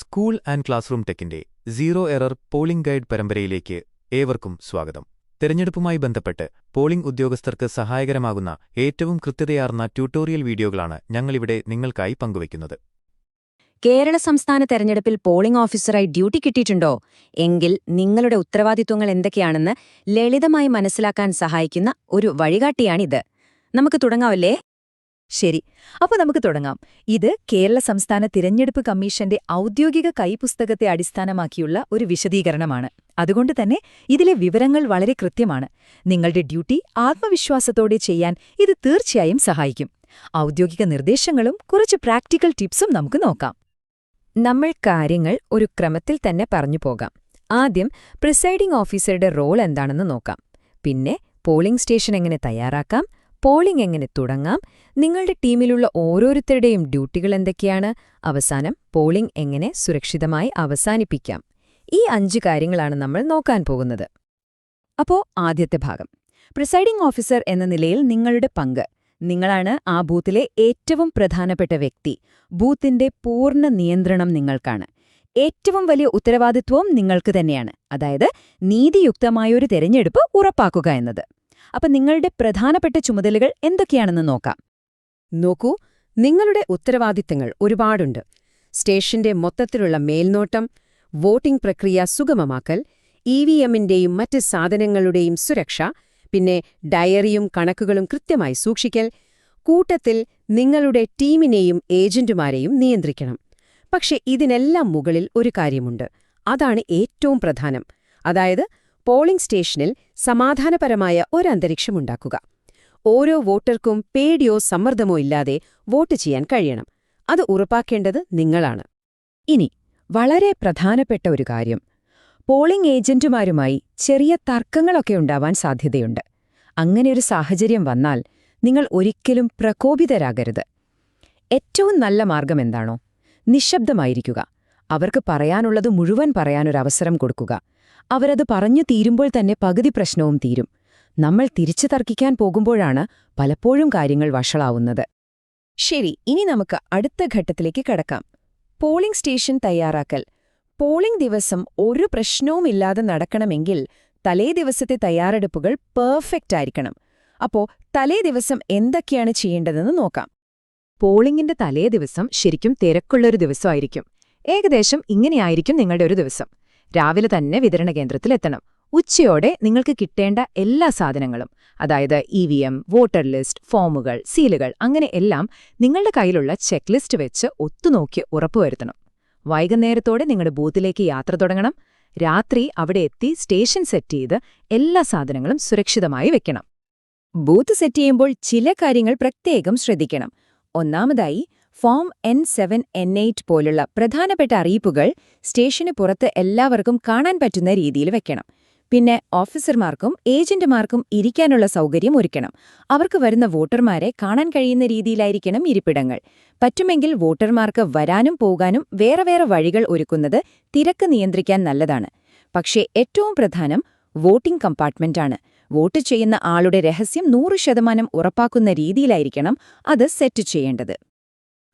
School and classroom ടെക്കിന്റെ zero error polling guide പരമ്പരയിലേക്ക് ഏവർക്കും സ്വാഗതം. തെരഞ്ഞെടുപ്പുമായി ബന്ധപ്പെട്ട് പോളിംഗ് ഉദ്യോഗസ്ഥർക്ക് സഹായകരമാകുന്ന ഏറ്റവും കൃത്യതയാർന്ന ട്യൂട്ടോറിയൽ വീഡിയോകളാണ് ഞങ്ങളിവിടെ നിങ്ങൾക്കായി പങ്കുവയ്ക്കുന്നത്. കേരള സംസ്ഥാന തെരഞ്ഞെടുപ്പിൽ പോളിംഗ് ഓഫീസറായി ഡ്യൂട്ടി കിട്ടിയിട്ടുണ്ടോ? എങ്കിൽ നിങ്ങളുടെ ഉത്തരവാദിത്വങ്ങൾ എന്തൊക്കെയാണെന്ന് ലളിതമായി മനസ്സിലാക്കാൻ സഹായിക്കുന്ന ഒരു വഴികാട്ടിയാണിത്. നമുക്ക് തുടങ്ങാവല്ലേ? ശരി അപ്പൊ നമുക്ക് തുടങ്ങാം. ഇത് കേരള സംസ്ഥാന തിരഞ്ഞെടുപ്പ് കമ്മീഷന്റെ ഔദ്യോഗിക കൈപുസ്തകത്തെ അടിസ്ഥാനമാക്കിയുള്ള ഒരു വിശദീകരണമാണ്. അതുകൊണ്ട് തന്നെ ഇതിലെ വിവരങ്ങൾ വളരെ കൃത്യമാണ്. നിങ്ങളുടെ ഡ്യൂട്ടി ആത്മവിശ്വാസത്തോടെ ചെയ്യാൻ ഇത് തീർച്ചയായും സഹായിക്കും. ഔദ്യോഗിക നിർദ്ദേശങ്ങളും കുറച്ച് പ്രാക്ടിക്കൽ ടിപ്സും നമുക്ക് നോക്കാം. നമ്മൾ കാര്യങ്ങൾ ഒരു ക്രമത്തിൽ തന്നെ പറഞ്ഞു പോകാം. ആദ്യം പ്രിസൈഡിംഗ് ഓഫീസറുടെ റോൾ എന്താണെന്ന് നോക്കാം. പിന്നെ പോളിംഗ് സ്റ്റേഷൻ എങ്ങനെ തയ്യാറാക്കാം പോളിംഗ് എങ്ങനെ തുടങ്ങാം? നിങ്ങളുടെ ടീമിലുള്ള ഓരോരുത്തരുടെയും ഡ്യൂട്ടികൾ എന്തൊക്കെയാണ്? അവസാനം പോളിംഗ് എങ്ങനെ സുരക്ഷിതമായി അവസാനിപ്പിക്കാം? ഈ അഞ്ച് കാര്യങ്ങളാണ് നമ്മൾ നോക്കാൻ പോകുന്നത്. അപ്പോൾ ആദ്യത്തെ ഭാഗം. പ്രിസൈഡിംഗ് ഓഫീസർ എന്ന നിലയിൽ നിങ്ങളുടെ പങ്ക്. നിങ്ങളാണ് ആ ബൂത്തിലെ ഏറ്റവും പ്രധാനപ്പെട്ട വ്യക്തി. ബൂത്തിന്റെ പൂർണ നിയന്ത്രണം നിങ്ങൾക്കാണ്. ഏറ്റവും വലിയ ഉത്തരവാദിത്വവും നിങ്ങൾക്ക് തന്നെയാണ്. അതായത് നീതിയുക്തമായൊരു തെരഞ്ഞെടുപ്പ് ഉറപ്പാക്കുക എന്നത്. അപ്പൊ നിങ്ങളുടെ പ്രധാനപ്പെട്ട ചുമതലകൾ എന്തൊക്കെയാണെന്ന് നോക്കാം. നോക്കൂ നിങ്ങളുടെ ഉത്തരവാദിത്തങ്ങൾ ഒരുപാടുണ്ട്. സ്റ്റേഷന്റെ മൊത്തത്തിലുള്ള മേൽനോട്ടം വോട്ടിംഗ് പ്രക്രിയ സുഗമമാക്കൽ ഇ വി എമ്മിന്റെയും മറ്റ് സാധനങ്ങളുടെയും സുരക്ഷ പിന്നെ ഡയറിയും കണക്കുകളും കൃത്യമായി സൂക്ഷിക്കൽ കൂട്ടത്തിൽ നിങ്ങളുടെ ടീമിനെയും ഏജന്റുമാരെയും നിയന്ത്രിക്കണം. പക്ഷെ ഇതിനെല്ലാം മുകളിൽ ഒരു കാര്യമുണ്ട്. അതാണ് ഏറ്റവും പ്രധാനം. അതായത് പോളിംഗ് സ്റ്റേഷനിൽ സമാധാനപരമായ ഒരന്തരീക്ഷമുണ്ടാക്കുക. ഓരോ വോട്ടർക്കും പേടിയോ സമ്മർദ്ദമോ ഇല്ലാതെ വോട്ട് ചെയ്യാൻ കഴിയണം. അത് ഉറപ്പാക്കേണ്ടത് നിങ്ങളാണ്. ഇനി വളരെ പ്രധാനപ്പെട്ട ഒരു കാര്യം. പോളിംഗ് ഏജന്റുമാരുമായി ചെറിയ തർക്കങ്ങളൊക്കെ ഉണ്ടാവാൻ സാധ്യതയുണ്ട്. അങ്ങനെയൊരു സാഹചര്യം വന്നാൽ നിങ്ങൾ ഒരിക്കലും പ്രകോപിതരാകരുത്. ഏറ്റവും നല്ല മാർഗം എന്താണോ? നിശബ്ദമായിരിക്കുക. അവർക്ക് പറയാനുള്ളത് മുഴുവൻ പറയാനൊരവസരം കൊടുക്കുക. അവരത് പറഞ്ഞു തീരുമ്പോൾ തന്നെ പകുതി പ്രശ്നവും തീരും. നമ്മൾ തിരിച്ചു തർക്കിക്കാൻ പോകുമ്പോഴാണ് പലപ്പോഴും കാര്യങ്ങൾ വഷളാവുന്നത്. ശരി ഇനി നമുക്ക് അടുത്ത ഘട്ടത്തിലേക്ക് കടക്കാം. പോളിംഗ് സ്റ്റേഷൻ തയ്യാറാക്കൽ. പോളിംഗ് ദിവസം ഒരു പ്രശ്നവുമില്ലാതെ നടക്കണമെങ്കിൽ തലേ ദിവസത്തെ തയ്യാറെടുപ്പുകൾ പെർഫെക്റ്റ് ആയിരിക്കണം. അപ്പോ തലേ ദിവസം എന്തൊക്കെയാണ് ചെയ്യേണ്ടതെന്ന് നോക്കാം. പോളിംഗിന്റെ തലേ ദിവസം ശരിക്കും തിരക്കുള്ളൊരു ദിവസമായിരിക്കും. ഏകദേശം ഇങ്ങനെയായിരിക്കും നിങ്ങളുടെ ഒരു ദിവസം. രാവിലെ തന്നെ വിതരണ കേന്ദ്രത്തിലെത്തണം. ഉച്ചയോടെ നിങ്ങൾക്ക് കിട്ടേണ്ട എല്ലാ സാധനങ്ങളും അതായത് E V M voter list ഫോമുകൾ സീലുകൾ അങ്ങനെ എല്ലാം നിങ്ങളുടെ കയ്യിലുള്ള ചെക്ക് ലിസ്റ്റ് വെച്ച് ഒത്തുനോക്കി ഉറപ്പുവരുത്തണം. വൈകുന്നേരത്തോടെ നിങ്ങളുടെ ബൂത്തിലേക്ക് യാത്ര തുടങ്ങണം. രാത്രി അവിടെ എത്തി സ്റ്റേഷൻ സെറ്റ് ചെയ്ത് എല്ലാ സാധനങ്ങളും സുരക്ഷിതമായി വെക്കണം. ബൂത്ത് സെറ്റ് ചെയ്യുമ്പോൾ ചില കാര്യങ്ങൾ പ്രത്യേകം ശ്രദ്ധിക്കണം. ഒന്നാമതായി form N seven N eight പോലുള്ള പ്രധാനപ്പെട്ട അറിയിപ്പുകൾ സ്റ്റേഷന് പുറത്ത് എല്ലാവർക്കും കാണാൻ പറ്റുന്ന രീതിയിൽ വെക്കണം. പിന്നെ ഓഫീസർമാർക്കും ഏജന്റുമാർക്കും ഇരിക്കാനുള്ള സൗകര്യം ഒരുക്കണം. അവർക്ക് വരുന്ന വോട്ടർമാരെ കാണാൻ കഴിയുന്ന രീതിയിലായിരിക്കണം ഇരിപ്പിടങ്ങൾ. പറ്റുമെങ്കിൽ വോട്ടർമാർക്ക് വരാനും പോകാനും വേറെ വേറെ വഴികൾ ഒരുക്കുന്നത് തിരക്ക് നിയന്ത്രിക്കാൻ നല്ലതാണ്. പക്ഷേ ഏറ്റവും പ്രധാനം വോട്ടിംഗ് കമ്പാർട്ട്മെന്റാണ്. വോട്ട് ചെയ്യുന്ന ആളുടെ രഹസ്യം നൂറ് ശതമാനം ഉറപ്പാക്കുന്ന രീതിയിലായിരിക്കണം അത് സെറ്റ് ചെയ്യേണ്ടത്.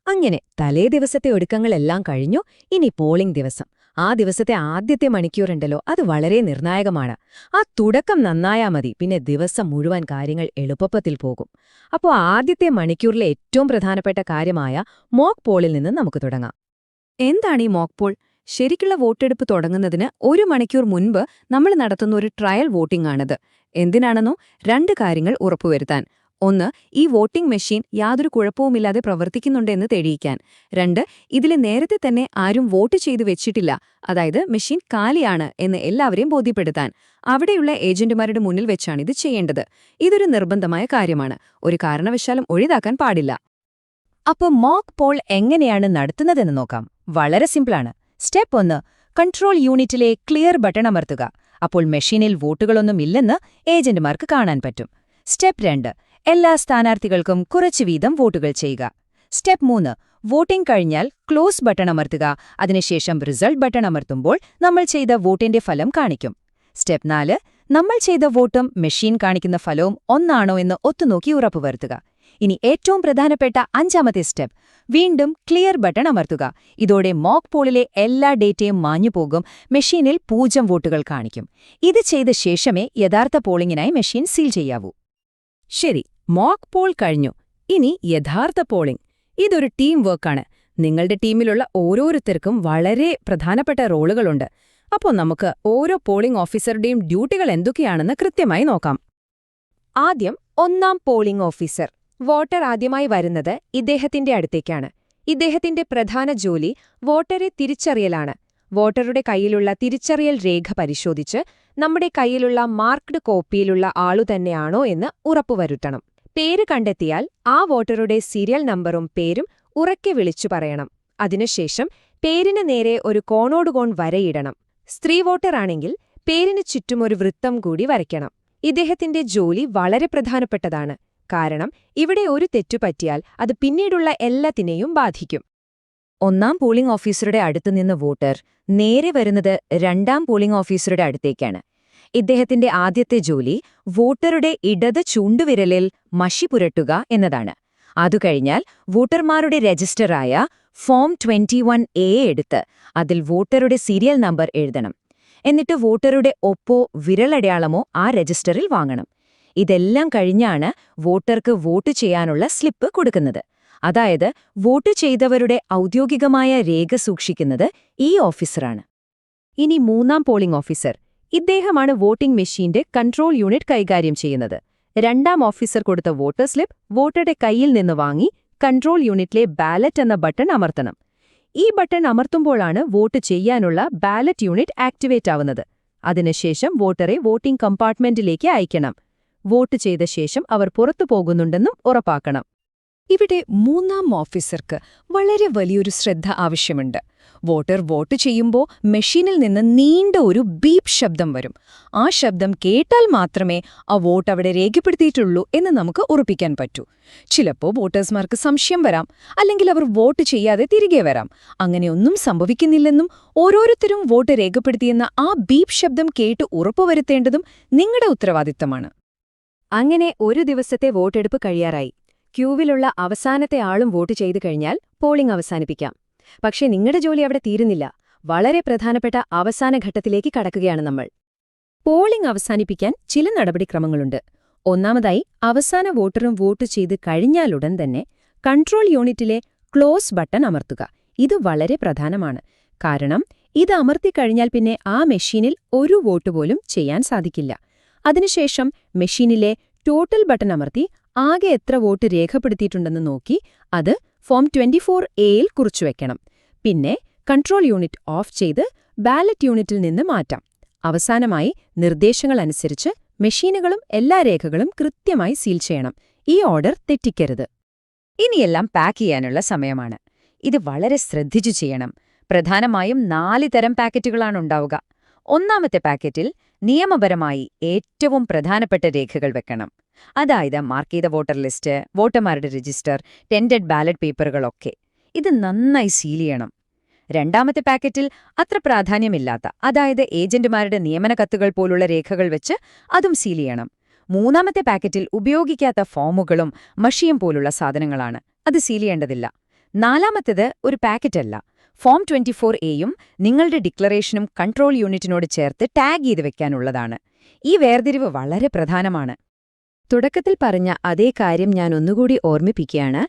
അങ്ങനെ തലേ ദിവസത്തെ ഒരുക്കങ്ങളെല്ലാം കഴിഞ്ഞു. ഇനി പോളിംഗ് ദിവസം. ആ ദിവസത്തെ ആദ്യത്തെ മണിക്കൂറുണ്ടല്ലോ അത് വളരെ നിർണായകമാണ്. ആ തുടക്കം നന്നായാ മതി. പിന്നെ ദിവസം മുഴുവൻ കാര്യങ്ങൾ എളുപ്പത്തിൽ പോകും. അപ്പോൾ ആദ്യത്തെ മണിക്കൂറിലെ ഏറ്റവും പ്രധാനപ്പെട്ട കാര്യമായ മോക്ക് പോളിൽ നിന്ന് നമുക്ക് തുടങ്ങാം. എന്താണ് ഈ മോക്ക് പോൾ? ശരിക്കുള്ള വോട്ടെടുപ്പ് തുടങ്ങുന്നതിന് ഒരു മണിക്കൂർ മുൻപ് നമ്മൾ നടത്തുന്ന ഒരു ട്രയൽ വോട്ടിംഗ് ആണിത്. എന്തിനാണെന്നോ രണ്ട് കാര്യങ്ങൾ ഉറപ്പുവരുത്താൻ. ഒന്ന് ഈ വോട്ടിംഗ് മെഷീൻ യാതൊരു കുഴപ്പവുമില്ലാതെ പ്രവർത്തിക്കുന്നുണ്ടെന്ന് തെളിയിക്കാൻ. രണ്ട് ഇതിൽ നേരത്തെ തന്നെ ആരും വോട്ട് ചെയ്തു വെച്ചിട്ടില്ല. അതായത് മെഷീൻ കാലിയാണ് എന്ന് എല്ലാവരെയും ബോധ്യപ്പെടുത്താൻ. അവിടെയുള്ള ഏജന്റുമാരുടെ മുന്നിൽ വെച്ചാണ് ഇത് ചെയ്യേണ്ടത്. ഇതൊരു നിർബന്ധമായ കാര്യമാണ്. ഒരു കാരണവശാലും ഒഴിതാക്കാൻ പാടില്ല. അപ്പോൾ മോക്ക് പോൾ എങ്ങനെയാണ് നടത്തുന്നതെന്ന് നോക്കാം. വളരെ സിമ്പിളാണ്. സ്റ്റെപ്പ് ഒന്ന് കൺട്രോൾ യൂണിറ്റിലെ ക്ലിയർ ബട്ടൺ അമർത്തുക. അപ്പോൾ മെഷീനിൽ വോട്ടുകളൊന്നും ഇല്ലെന്ന് ഏജന്റുമാർക്ക് കാണാൻ പറ്റും. സ്റ്റെപ്പ് രണ്ട് എല്ലാ സ്ഥാനാർത്ഥികൾക്കും കുറച്ചു വീതം വോട്ടുകൾ ചെയ്യുക. സ്റ്റെപ്പ് മൂന്ന്. വോട്ടിംഗ് കഴിഞ്ഞാൽ ക്ലോസ് ബട്ടൺ അമർത്തുക. അതിനുശേഷം റിസൾട്ട് ബട്ടൺ അമർത്തുമ്പോൾ നമ്മൾ ചെയ്ത വോട്ടിന്റെ ഫലം കാണിക്കും. സ്റ്റെപ്പ് നാല്. നമ്മൾ ചെയ്ത വോട്ടും മെഷീൻ കാണിക്കുന്ന ഫലവും ഒന്നാണോ എന്ന് ഒത്തുനോക്കി ഉറപ്പുവരുത്തുക. ഇനി ഏറ്റവും പ്രധാനപ്പെട്ട അഞ്ചാമത്തെ സ്റ്റെപ്പ്. വീണ്ടും ക്ലിയർ ബട്ടൺ അമർത്തുക. ഇതോടെ മോക്ക് പോളിലെ എല്ലാ ഡേറ്റയും മാഞ്ഞുപോകും മെഷീനിൽ പൂജ്യം വോട്ടുകൾ കാണിക്കും. ഇത് ചെയ്ത ശേഷമേ യഥാർത്ഥ പോളിംഗിനായി മെഷീൻ സീൽ ചെയ്യാവൂ. ശരി. മോക്ക് പോൾ കഴിഞ്ഞു. ഇനി യഥാർത്ഥ പോളിംഗ്. ഇതൊരു ടീം വർക്കാണ്. നിങ്ങളുടെ ടീമിലുള്ള ഓരോരുത്തർക്കും വളരെ പ്രധാനപ്പെട്ട റോളുകളുണ്ട്. അപ്പോൾ നമുക്ക് ഓരോ പോളിംഗ് ഓഫീസറുടെയും ഡ്യൂട്ടികൾ എന്തൊക്കെയാണെന്ന് കൃത്യമായി നോക്കാം. ആദ്യം ഒന്നാം പോളിംഗ് ഓഫീസർ. വോട്ടർ ആദ്യമായി വരുന്നത് ഇദ്ദേഹത്തിന്റെ അടുത്തേക്കാണ്. ഇദ്ദേഹത്തിന്റെ പ്രധാന ജോലി വോട്ടറെ തിരിച്ചറിയലാണ്. വോട്ടറുടെ കയ്യിലുള്ള തിരിച്ചറിയൽ രേഖ പരിശോധിച്ച് നമ്മുടെ കയ്യിലുള്ള മാർക്ക്ഡ് കോപ്പിയിലുള്ള ആളു തന്നെയാണോ എന്ന് ഉറപ്പുവരുത്തണം. പേര് കണ്ടെത്തിയാൽ ആ വോട്ടറുടെ സീരിയൽ നമ്പറും പേരും ഉറക്കെ വിളിച്ചു പറയണം. അതിനുശേഷം പേരിന് നേരെ ഒരു കോണോടുകോൺ വരയിടണം. സ്ത്രീ വോട്ടറാണെങ്കിൽ പേരിന് ചുറ്റും ഒരു വൃത്തം കൂടി വരയ്ക്കണം. ഇദ്ദേഹത്തിന്റെ ജോലി വളരെ പ്രധാനപ്പെട്ടതാണ്. കാരണം ഇവിടെ ഒരു തെറ്റുപറ്റിയാൽ അത് പിന്നീടുള്ള എല്ലാത്തിനെയും ബാധിക്കും. ഒന്നാം പോളിംഗ് ഓഫീസറുടെ അടുത്തുനിന്ന് വോട്ടർ നേരെ വരുന്നത് രണ്ടാം പോളിംഗ് ഓഫീസറുടെ അടുത്തേക്കാണ്. ഇദ്ദേഹത്തിന്റെ ആദ്യത്തെ ജോലി വോട്ടറുടെ ഇടത് ചൂണ്ടുവിരലിൽ മഷി പുരട്ടുക എന്നതാണ്. അതുകഴിഞ്ഞാൽ വോട്ടർമാരുടെ രജിസ്റ്ററായ ഫോം 21 വൺ എ എടുത്ത് അതിൽ വോട്ടറുടെ സീരിയൽ നമ്പർ എഴുതണം. എന്നിട്ട് വോട്ടറുടെ ഒപ്പോ വിരലടയാളമോ ആ രജിസ്റ്ററിൽ വാങ്ങണം. ഇതെല്ലാം കഴിഞ്ഞാണ് വോട്ടർക്ക് വോട്ട് ചെയ്യാനുള്ള സ്ലിപ്പ് കൊടുക്കുന്നത്. അതായത് വോട്ട് ചെയ്തവരുടെ ഔദ്യോഗികമായ രേഖ സൂക്ഷിക്കുന്നത് ഈ ഓഫീസറാണ്. ഇനി മൂന്നാം പോളിംഗ് ഓഫീസർ. ഇദ്ദേഹമാണ് വോട്ടിംഗ് മെഷീന്റെ കൺട്രോൾ യൂണിറ്റ് കൈകാര്യം ചെയ്യുന്നത്. രണ്ടാം ഓഫീസർ കൊടുത്ത വോട്ടർ സ്ലിപ്പ് വോട്ടറുടെ കയ്യിൽ നിന്ന് വാങ്ങി കൺട്രോൾ യൂണിറ്റിലെ ബാലറ്റ് എന്ന ബട്ടൺ അമർത്തണം. ഈ ബട്ടൺ അമർത്തുമ്പോഴാണ് വോട്ട് ചെയ്യാനുള്ള ബാലറ്റ് യൂണിറ്റ് ആക്ടിവേറ്റ് ആവുന്നത്. അതിനുശേഷം വോട്ടറെ വോട്ടിംഗ് കമ്പാർട്ട്മെന്റിലേക്ക് അയക്കണം. വോട്ട് ചെയ്ത ശേഷം അവർ പുറത്തു പോകുന്നുണ്ടെന്നും ഉറപ്പാക്കണം. ഇവിടെ മൂന്നാം ഓഫീസർക്ക് വളരെ വലിയൊരു ശ്രദ്ധ ആവശ്യമുണ്ട്. വോട്ടർ വോട്ട് ചെയ്യുമ്പോൾ മെഷീനിൽ നിന്ന് നീണ്ട ഒരു ബീപ് ശബ്ദം വരും. ആ ശബ്ദം കേട്ടാൽ മാത്രമേ ആ വോട്ട് അവിടെ രേഖപ്പെടുത്തിയിട്ടുള്ളൂ എന്ന് നമുക്ക് ഉറപ്പിക്കാൻ പറ്റൂ. ചിലപ്പോൾ വോട്ടേഴ്സ്മാർക്ക് സംശയം വരാം അല്ലെങ്കിൽ അവർ വോട്ട് ചെയ്യാതെ തിരികെ വരാം. അങ്ങനെയൊന്നും സംഭവിക്കുന്നില്ലെന്നും ഓരോരുത്തരും വോട്ട് രേഖപ്പെടുത്തിയെന്ന ആ ബീപ് ശബ്ദം കേട്ട് ഉറപ്പുവരുത്തേണ്ടതും നിങ്ങളുടെ ഉത്തരവാദിത്തമാണ്. അങ്ങനെ ഒരു ദിവസത്തെ വോട്ടെടുപ്പ് കഴിയാറായി. ക്യൂവിലുള്ള അവസാനത്തെ ആളും വോട്ട് ചെയ്തു കഴിഞ്ഞാൽ പോളിംഗ് അവസാനിപ്പിക്കാം. പക്ഷേ നിങ്ങളുടെ ജോലി അവിടെ തീരുന്നില്ല. വളരെ പ്രധാനപ്പെട്ട അവസാന ഘട്ടത്തിലേക്ക് കടക്കുകയാണ് നമ്മൾ. പോളിംഗ് അവസാനിപ്പിക്കാൻ ചില നടപടിക്രമങ്ങളുണ്ട്. ഒന്നാമതായി അവസാന വോട്ടറും വോട്ട് ചെയ്ത് കഴിഞ്ഞാലുടൻ തന്നെ കൺട്രോൾ യൂണിറ്റിലെ ക്ലോസ് ബട്ടൺ അമർത്തുക. ഇത് വളരെ പ്രധാനമാണ്. കാരണം ഇത് അമർത്തിക്കഴിഞ്ഞാൽ പിന്നെ ആ മെഷീനിൽ ഒരു വോട്ട് പോലും ചെയ്യാൻ സാധിക്കില്ല. അതിനുശേഷം മെഷീനിലെ ടോട്ടൽ ബട്ടൺ അമർത്തി ആകെ എത്ര വോട്ട് രേഖപ്പെടുത്തിയിട്ടുണ്ടെന്ന് നോക്കി അത് ഫോം 24 ഫോർ എയിൽ കുറിച്ചുവെക്കണം പിന്നെ കൺട്രോൾ യൂണിറ്റ് ഓഫ് ചെയ്ത് ബാലറ്റ് യൂണിറ്റിൽ നിന്ന് മാറ്റാം. അവസാനമായി നിർദ്ദേശങ്ങൾ അനുസരിച്ച് മെഷീനുകളും എല്ലാ രേഖകളും കൃത്യമായി സീൽ ചെയ്യണം. ഈ ഓർഡർ തെറ്റിക്കരുത്. ഇനിയെല്ലാം പാക്ക് ചെയ്യാനുള്ള സമയമാണ്. ഇത് വളരെ ശ്രദ്ധിച്ചു ചെയ്യണം. പ്രധാനമായും നാല് തരം പാക്കറ്റുകളാണ് ഉണ്ടാവുക. ഒന്നാമത്തെ പാക്കറ്റിൽ നിയമപരമായി ഏറ്റവും പ്രധാനപ്പെട്ട രേഖകൾ വെക്കണം. അതായത് മാർക്ക് ചെയ്ത വോട്ടർ ലിസ്റ്റ് വോട്ടർമാരുടെ രജിസ്റ്റർ ടെൻഡഡ് ബാലറ്റ് പേപ്പറുകളൊക്കെ ഇത് നന്നായി സീൽ ചെയ്യണം. രണ്ടാമത്തെ പാക്കറ്റിൽ അത്ര പ്രാധാന്യമില്ലാത്ത അതായത് ഏജന്റുമാരുടെ നിയമന കത്തുകൾ പോലുള്ള രേഖകൾ വെച്ച് അതും സീൽ ചെയ്യണം. മൂന്നാമത്തെ പാക്കറ്റിൽ ഉപയോഗിക്കാത്ത ഫോമുകളും മഷിയും പോലുള്ള സാധനങ്ങളാണ്. അത് സീൽ ചെയ്യേണ്ടതില്ല. നാലാമത്തേത് ഒരു പാക്കറ്റല്ല ഫോം 24 ഫോർ എയും നിങ്ങളുടെ ഡിക്ലറേഷനും കൺട്രോൾ യൂണിറ്റിനോട് ചേർത്ത് ടാഗ് ചെയ്ത് വെക്കാനുള്ളതാണ്. ഈ വേർതിരിവ് വളരെ പ്രധാനമാണ്. തുടക്കത്തിൽ പറഞ്ഞ അതേ കാര്യം ഞാൻ ഒന്നുകൂടി ഓർമ്മിപ്പിക്കുകയാണ്.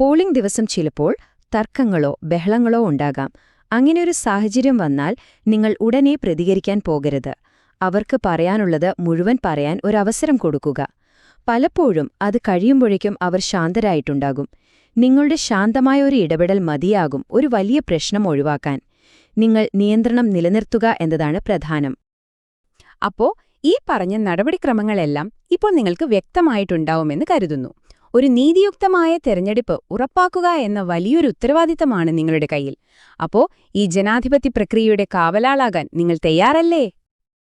പോളിംഗ് ദിവസം ചിലപ്പോൾ തർക്കങ്ങളോ ബഹളങ്ങളോ ഉണ്ടാകാം. അങ്ങനെയൊരു സാഹചര്യം വന്നാൽ നിങ്ങൾ ഉടനെ പ്രതികരിക്കാൻ പോകരുത്. അവർക്ക് പറയാനുള്ളത് മുഴുവൻ പറയാൻ ഒരവസരം കൊടുക്കുക. പലപ്പോഴും അത് കഴിയുമ്പോഴേക്കും അവർ ശാന്തരായിട്ടുണ്ടാകും. നിങ്ങളുടെ ശാന്തമായ ഒരു ഇടപെടൽ മതിയാകും ഒരു വലിയ പ്രശ്നം ഒഴിവാക്കാൻ. നിങ്ങൾ നിയന്ത്രണം നിലനിർത്തുക എന്നതാണ് പ്രധാനം. അപ്പോ ഈ പറഞ്ഞ നടപടിക്രമങ്ങളെല്ലാം ഇപ്പോൾ നിങ്ങൾക്ക് വ്യക്തമായിട്ടുണ്ടാവുമെന്ന് കരുതുന്നു. ഒരു നീതിയുക്തമായ തെരഞ്ഞെടുപ്പ് ഉറപ്പാക്കുക എന്ന വലിയൊരു ഉത്തരവാദിത്തമാണ് നിങ്ങളുടെ കയ്യിൽ. അപ്പോ ഈ ജനാധിപത്യ പ്രക്രിയയുടെ കാവലാളാകാൻ നിങ്ങൾ തയ്യാറല്ലേ?